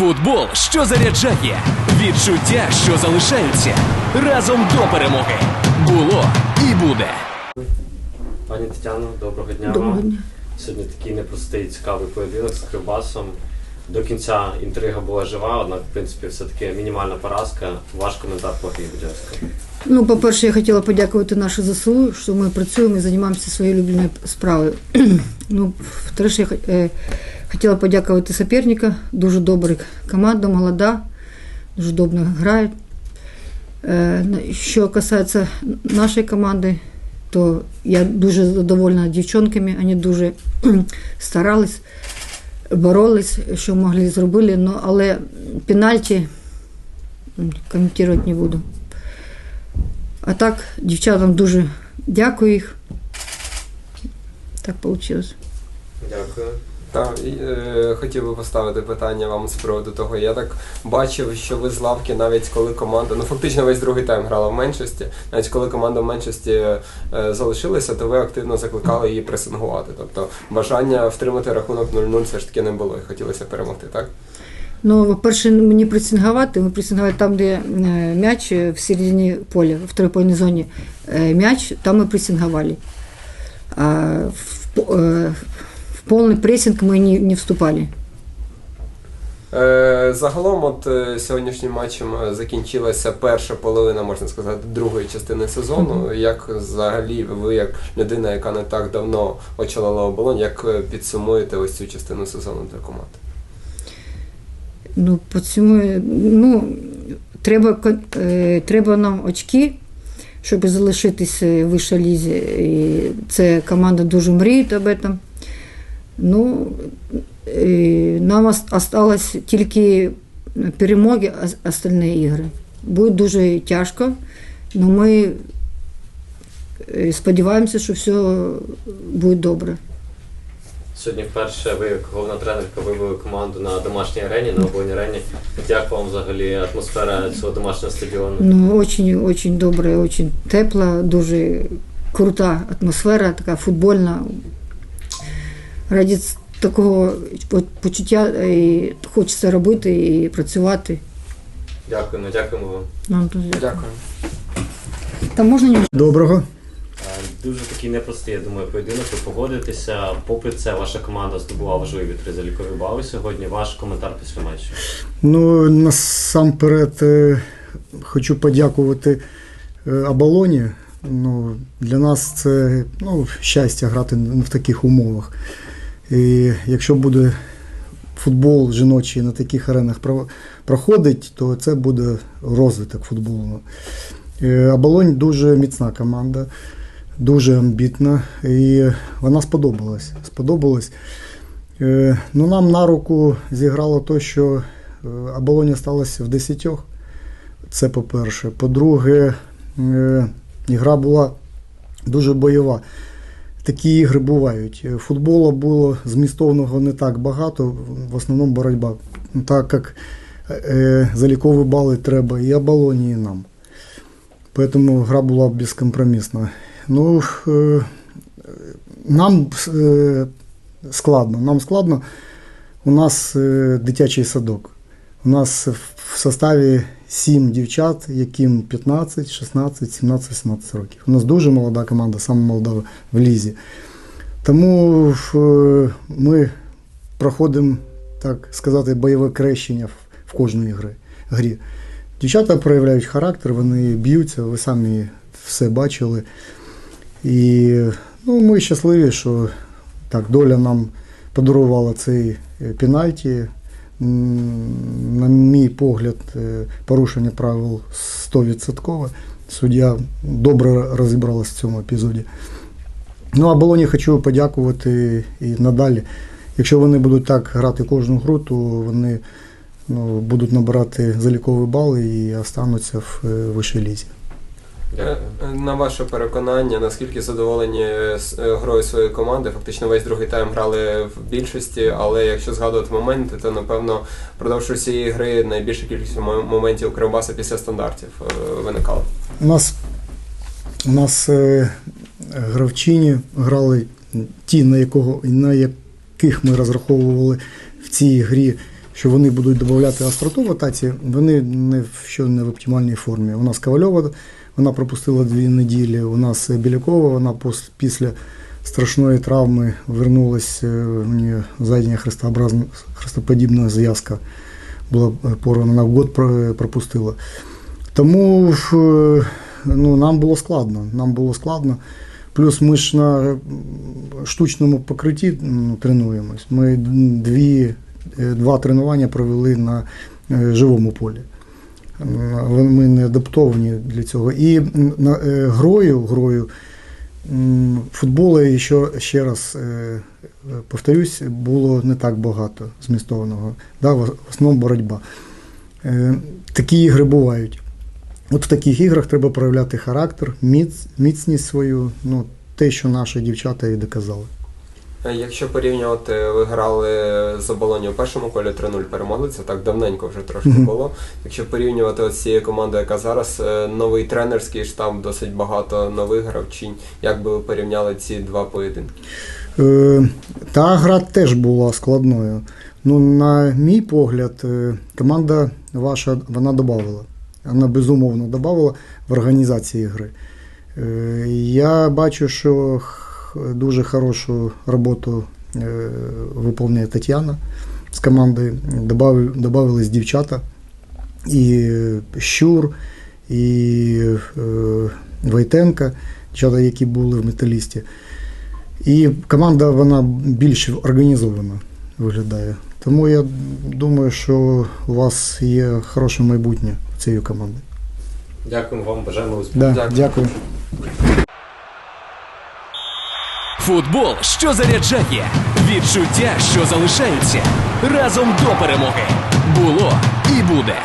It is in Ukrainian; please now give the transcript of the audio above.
Футбол, що заряджає, відчуття, що залишаються разом до перемоги. Було і буде. Пані Тетяно, доброго дня Доброго вам. дня. Сьогодні такий непростий, цікавий поєдинок з Кривбасом. До кінця інтрига була жива, однак, в принципі, все-таки мінімальна поразка. Ваш коментар по грі, будь ласка. Ну, по-перше, я хотіла подякувати нашу ЗСУ, що ми працюємо і займаємося своєю улюбленою справою. ну, втретє, я е, хотіла подякувати суперника. Дуже добра команда, молода, дуже добре грає. Е, що касається нашої команди, то я дуже задоволена дівчонками, вони дуже старались, боролись, що могли зробили, ну, але пенальті коментувати не буду. А так, дівчатам дуже дякую їх. Так вийшло. Дякую. Так, е, хотів би поставити питання вам з приводу того. Я так бачив, що ви з лавки, навіть коли команда, ну фактично весь другий тайм грала в меншості, навіть коли команда в меншості е, залишилася, то ви активно закликали її пресингувати. Тобто бажання втримати рахунок 0-0 все ж таки не було і хотілося перемогти, так? Ну, по-перше, мені пресингувати. Ми пресингували там, де е, м'яч в середині поля, в трипольній зоні е, м'яч, там ми пресингували. А в, в повний пресинг ми не, не вступали. Е, загалом, от е, сьогоднішнім матчем е, закінчилася перша половина, можна сказати, другої частини сезону. Як взагалі ви, як людина, яка не так давно очолила оболонь, як підсумуєте ось цю частину сезону для команди? Ну, е, ну, треба, треба нам очки, щоб залишитися в вищій лізі. І це команда дуже мріє об этом. Ну, е, нам ос- осталось тільки перемоги, остальні ігри. Буде дуже тяжко, але ми е, сподіваємося, що все буде добре. Сьогодні вперше ви, як головна тренерка, вивели команду на домашній арені, на оболоній арені. Як вам взагалі атмосфера цього домашнього стадіону? Ну, очень, очень добре, очень тепла, дуже крута атмосфера, така футбольна. Раді такого почуття і хочеться робити і працювати. Дякуємо, дякуємо вам. Нам дуже Дякую. Там можна не Доброго. Е, Дуже такий непростий, я думаю, поєдинок. Ви погодитеся. Попри це, ваша команда здобула важливі три залікові бали сьогодні. Ваш коментар після матчу. Ну, насамперед е, хочу подякувати е, Абалоні. Ну, для нас це ну, щастя грати в таких умовах. І якщо буде футбол жіночий на таких аренах проходить, то це буде розвиток футболу. Е, Абалонь дуже міцна команда, дуже амбітна, і вона сподобалась. Сподобалась. Е, Ну, нам на руку зіграло те, що е, Аболоня сталася в десятьох. Це по-перше. По-друге, ігра була дуже бойова. Такі ігри бувають. Е, Футболу було змістовного не так багато, в основному боротьба. Так як е, залікові бали треба і Абалоні, і нам. Тому гра була безкомпромісна. Ну, е, нам е, складно. Нам складно. У нас е, дитячий садок. У нас в составі 7 дівчат, яким 15, 16, 17, 18 років. У нас дуже молода команда, саме молода в лізі. Тому е, ми проходимо, так сказати, бойове крещення в, в кожній грі. Дівчата проявляють характер, вони б'ються, ви самі все бачили. І ну, ми щасливі, що так, доля нам подарувала цей е, пенальті. На мій погляд, е, порушення правил 100%. Суддя добре розібралася в цьому епізоді. Ну, а Болоні хочу подякувати і надалі. Якщо вони будуть так грати кожну гру, то вони ну, будуть набирати залікові бали і остануться в е, вищій лізі. Дякую. Е, На ваше переконання, наскільки задоволені з е, грою своєї команди? Фактично весь другий тайм грали в більшості, але якщо згадувати моменти, то напевно впродовж усієї гри найбільша кількість моментів у Кривбаса після стандартів е, виникало. У нас, у нас е, гравчині грали ті, на, якого, на яких ми розраховували в цій грі що вони будуть додати остроту в атаці, вони не в що не в оптимальній формі. У нас Ковальова, вона пропустила дві неділі. У нас Білякова, вона після страшної травми вернулась, е, у неї задня хрестообразна, хрестоподібна зв'язка була е, порвана, вона год пропустила. Тому е, ну, нам було складно. Нам було складно. Плюс ми ж на штучному покритті ну, тренуємось. Ми дві, е, два тренування провели на е, живому полі. Ми не адаптовані для цього. І е, грою, грою футболу, що, ще раз е, повторюсь, було не так багато змістованого. Да, в основному боротьба. Е, Такі ігри бувають. От в таких іграх треба проявляти характер, міць, міцність свою, ну, те, що наші дівчата і доказали. Е, Якщо порівнювати, ви грали з оболоні у першому колі 3-0 перемогли, це так давненько вже трошки Мгм. було. Якщо порівнювати з цією командою, яка зараз е, новий тренерський штаб, досить багато нових гравчинь. Як би ви порівняли ці два поєдинки? Е, Та гра теж була складною. Ну, на мій погляд, е, команда ваша вона додавала. Вона безумовно додавала в організації гри. Е, Я бачу, що дуже хорошу роботу е, виконує Тетяна з. Добавили- Добавились дівчата. І Щур, і е, Войтенка, дівчата, які були в металісті. І команда вона більш організована виглядає. Тому я думаю, що у вас є хороше майбутнє цієї команди. Дякуємо вам, бажаємо успіху. Да, Дякую. дякую. Футбол, що заряджає, відчуття, що залишаються разом до перемоги. Було і буде.